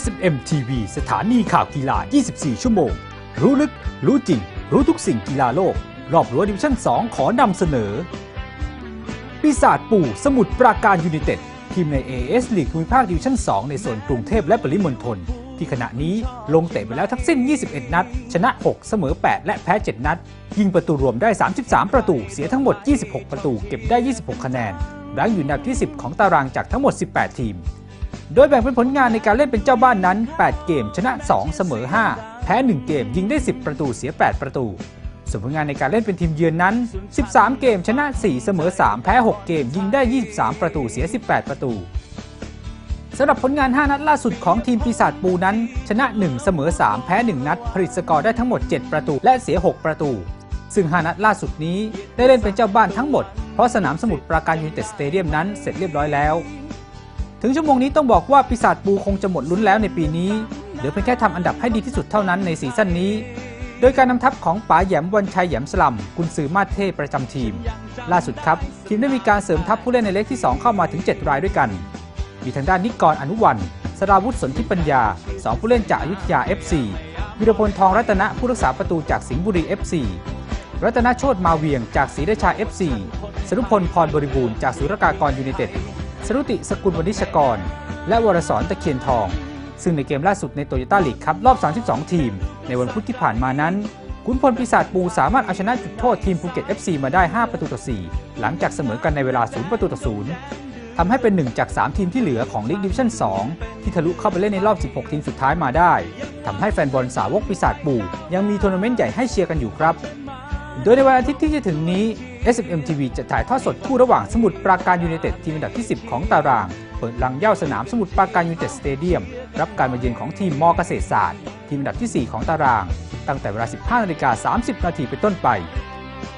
SMM TV สถานีข่าวกีฬา 24 ชั่วโมง รู้ลึก รู้จริง รู้ทุกสิ่งกีฬาโลก รอบรั้วดิวิชั่น 2 ขอนำเสนอ ปีศาจปู่สมุทรปราการยูไนเต็ดทีมใน AS ลีกภูมิภาคดิวิชั่น 2 ในโซนกรุงเทพและปริมณฑลที่ขณะนี้ลงเตะไปแล้วทั้งสิ้น 21 นัด ชนะ 6 เสมอ 8 และแพ้ 7 นัด ยิงประตูรวมได้ 33 ประตู เสียทั้งหมด 26 ประตู เก็บได้ 26 คะแนนรั้งอยู่อันดับที่ 10 ของตารางจากทั้งหมด 18 ทีม โดยแบ่งเป็นผลงานในการเล่นเป็นเจ้าบ้านนั้น 8 เกมชนะ 2 เสมอ 5 แพ้ 1 เกมยิงได้ 10 ประตูเสีย 8 ประตูส่วนผลงานในการเล่นเป็นทีมเยือนนั้น 13 เกมชนะ 4 เสมอ 3 แพ้ 6 เกมยิงได้ 23 ประตูเสีย 18 ประตูสำหรับผลงาน 5 นัดล่าสุดของทีมปีศาจปูนั้น ชนะ 1 เสมอ 3 แพ้ 1 นัด ผลิตสกอร์ได้ทั้งหมด 7 ประตูและเสีย 6 ประตู ซึ่ง 5 นัดล่าสุดนี้ได้เล่นเป็นเจ้าบ้านทั้งหมด เพราะสนามสมุทรปราการยูไนเต็ดสเตเดียมนั้นเสร็จเรียบร้อยแล้ว ถึงชั่วโมงนี้ต้องบอกว่าปีศาจปูคงจะหมดลุ้นแล้วในปีนี้ เหลือเพียงแค่ทำอันดับให้ดีที่สุดเท่านั้นในซีซั่นนี้ โดยการนำทัพของป๋าแหยมวันชัยแหยมสลัมกุนซือมาเทพประจำทีม ล่าสุดครับ ทีมได้มีการเสริมทัพผู้เล่นในเล็กที่ 2 เข้ามาถึง 7 รายด้วยกัน มีทางด้านนิกรอนุวันสราวุฒิสนธิปัญญา 2 ผู้เล่นจากอยุธยา FC วิรพลทองรัตนะผู้รักษาประตูจากสิงห์บุรี FC รัตนโชตมาเวียงจากศรีราชา FC สรุพลพรบริบูรณ์จากสุรกากรยูไนเต็ด สรุติสกุลวณิชกร และวรสรตะเคียนทอง ซึ่งในเกมล่าสุดในโตโยต้าลีกครับรอบ 32 ทีม ในวันพุธที่ผ่านมานั้นขุนพลปีศาจปูสามารถเอาชนะจุดโทษทีมภูเก็ต FC มาได้ 5 ประตูต่อ 4 หลังจากเสมอกันในเวลา 0 ประตูต่อ 0ทำให้เป็นหนึ่งจาก 3 ทีมที่เหลือของลีกดิวิชั่น 2 ที่ทะลุเข้าไปเล่นในรอบ 16 ทีมสุดท้ายมาได้ทำให้แฟนบอลสาวกปีศาจปูยังมีทัวร์นาเมนต์ใหญ่ให้เชียร์กันอยู่ครับ โดยในวันอาทิตย์ที่จะถึงนี้ SMM TV จะถ่ายทอดสดคู่ระหว่างสมุทรปราการยูไนเต็ดทีมอันดับที่ 10 ของตาราง เปิดลังเย่าสนามสมุทรปราการยูไนเต็ดสเตเดียม รับการมาเยือนของทีมมอเกษตรศาสตร์ ทีมอันดับที่ 4 ของตาราง ตั้งแต่เวลา 15นาฬิกา30 นาทีเป็นต้นไป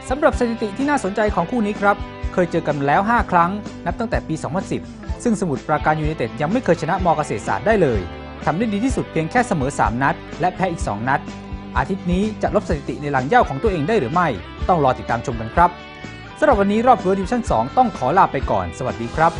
สำหรับสถิติที่น่าสนใจของคู่นี้ครับ เคยเจอกันแล้ว 5 ครั้ง นับตั้งแต่ปี 2010 ซึ่งสมุทรปราการยูไนเต็ดยังไม่เคยชนะมอเกษตรศาสตร์ได้เลยทำได้ดีที่สุดเพียงแค่เสมอ 3 นัด และแพ้อีก 2 นัด อาทิตย์นี้จะลบสถิติในหลังเย่าของตัวเองได้หรือไม่ ต้องรอติดตามชมกันครับสำหรับวันนี้รอบรั้วดิวชั่น 2 ต้องขอลาไปก่อน สวัสดีครับ